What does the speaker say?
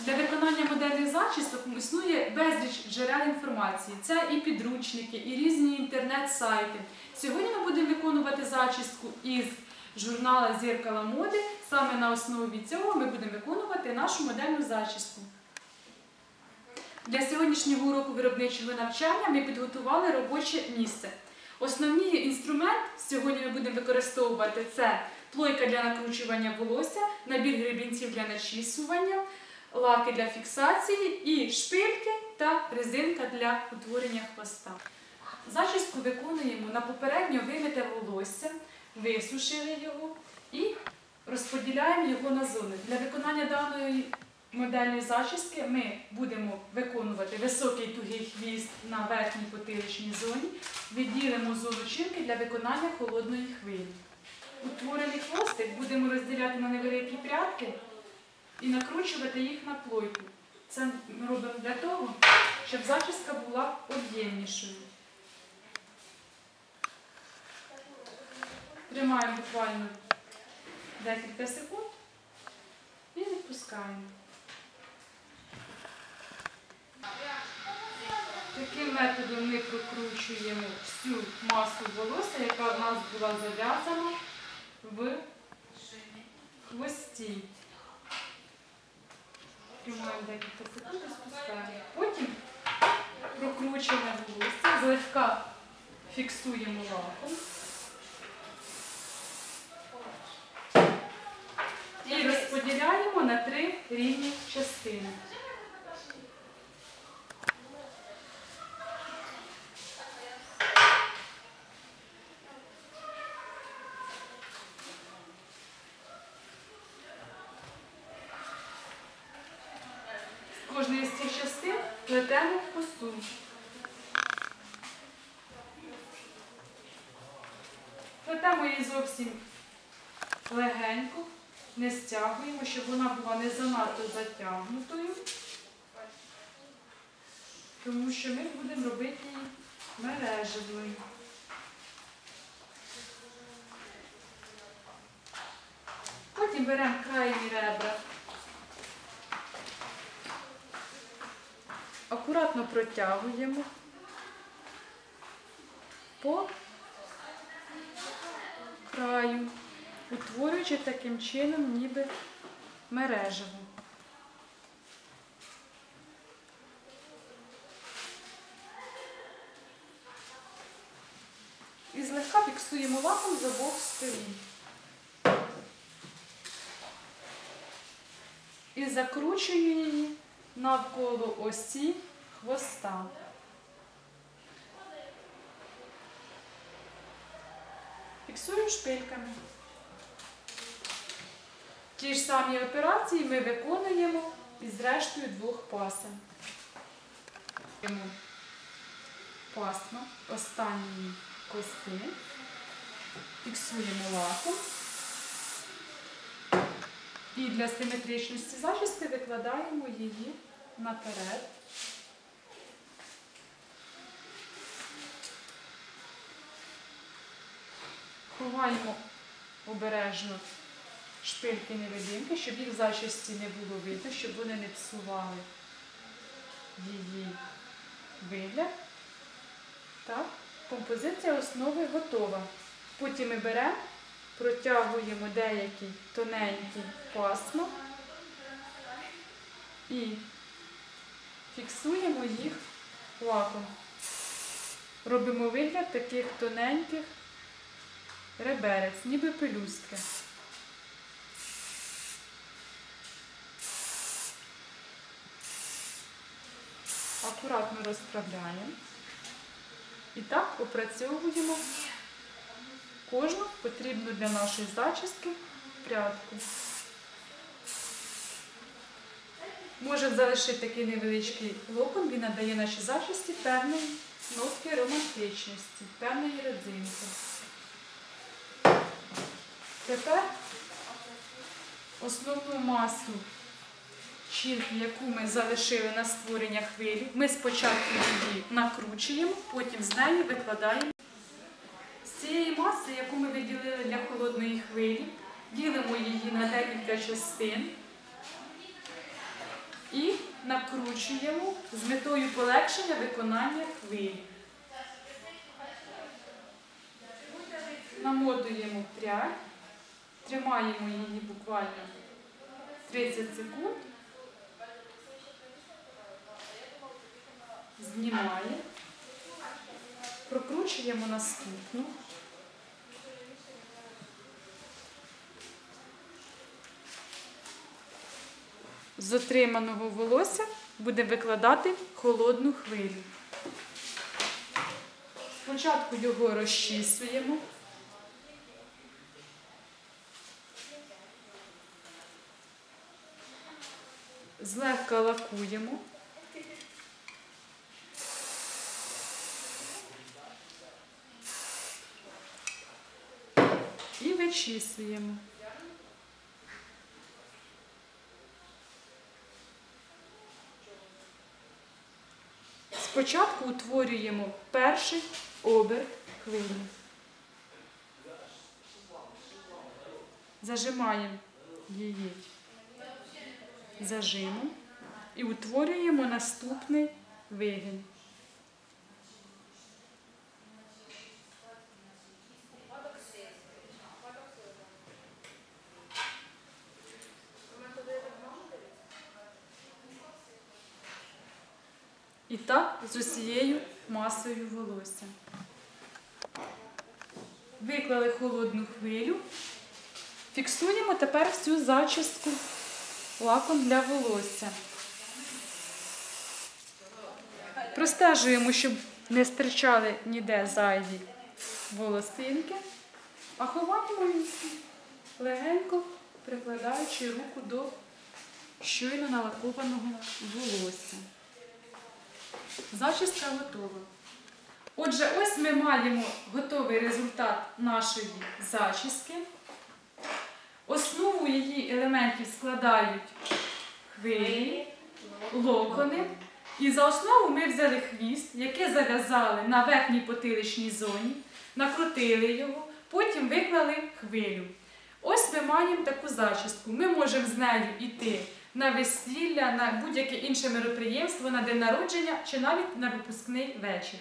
Для виконання модельних зачісок існує безліч джерел інформації. Це і підручники, і різні інтернет-сайти. Сьогодні ми будемо виконувати зачіску із журнала Зіркала моди. Саме на основі цього ми будемо виконувати нашу модельну зачіску. Для сьогоднішнього уроку виробничого навчання ми підготували робоче місце. Основний інструмент сьогодні ми будемо використовувати це плойка для накручування волосся, набір гребінців для начісування, лаки для фіксації і шпильки та резинка для утворення хвоста. Зачіску виконуємо на попередньо вимите волосся, висушили його і розподіляємо його на зони. Для виконання даної модельної зачіски ми будемо виконувати високий тугий хвіст на верхній потиличній зоні, відділимо зону чинки для виконання холодної хвилі. Утворений хвостик будемо розділяти на невеликі прядки і накручувати їх на плойку. Це ми робимо для того, щоб зачіска була об'ємнішою. Тримаємо буквально декілька секунд і відпускаємо. Таким методом ми прокручуємо всю масу волосся, яка в нас була зав'язана в хвості. Тримаємо декілька секунд спускаємо. Потім прокручуємо волосся, злегка фіксуємо лаком. І розподіляємо на три рівні частини. З кожної з цих частин плетемо косу. Плетемо її зовсім легенько, не стягуємо, щоб вона була не занадто затягнутою, тому що ми будемо робити її мережевою. Потім беремо крайні ребра, акуратно протягуємо по краю, утворюючи таким чином ніби мережево. І злегка фіксуємо лаком з обох сторін. І закручуємо її навколо осі хвоста. Фіксуємо шпильками. Ті ж самі операції ми виконуємо із рештою двох пасем. Пасма останньої коси, фіксуємо лаком. І для симетричності зачіски викладаємо її наперед. Ховаємо обережно шпильки невидимки, щоб їх в зачісті не було видно, щоб вони не псували її вигляд. Так, композиція основи готова. Потім ми беремо, протягуємо деякі тоненькі пасма і фіксуємо їх лаком. Робимо вигляд таких тоненьких реберець, ніби пелюстки. Акуратно розправляємо. І так опрацьовуємо кожну потрібну для нашої зачіски прядку. Можемо залишити такий невеличкий локон, він надає нашій зачісті певної нотки романтичності, певної родзинки. Тепер основну масу щілки, яку ми залишили на створення хвилі, ми спочатку її накручуємо, потім з неї викладаємо. З цієї маси, яку ми виділили для холодної хвилі, ділимо її на декілька частин і накручуємо з метою полегшення виконання хвиль. Намотуємо прядь, тримаємо її буквально 30 секунд, знімаємо, прокручуємо наступну. З отриманого волосся будемо викладати холодну хвилю. Спочатку його розчісуємо. Злегка лакуємо. І вичісуємо. Спочатку утворюємо перший оберт хвилі. Зажимаємо її зажимом і утворюємо наступний вигін. І так з усією масою волосся. Виклали холодну хвилю. Фіксуємо тепер всю зачістку лаком для волосся. Простежуємо, щоб не стирчали ніде зайві волосинки, а ховаємо їх легенько прикладаючи руку до щойно налакованого волосся. Зачістка готова. Отже, ось ми маємо готовий результат нашої зачіски. Основу її елементів складають хвилі, локони. І за основу ми взяли хвіст, який зав'язали на верхній потиличній зоні, накрутили його, потім виклали хвилю. Ось ми маємо таку зачіску. Ми можемо з нею йти на весілля, на будь-яке інше мероприємство, на день народження чи навіть на випускний вечір.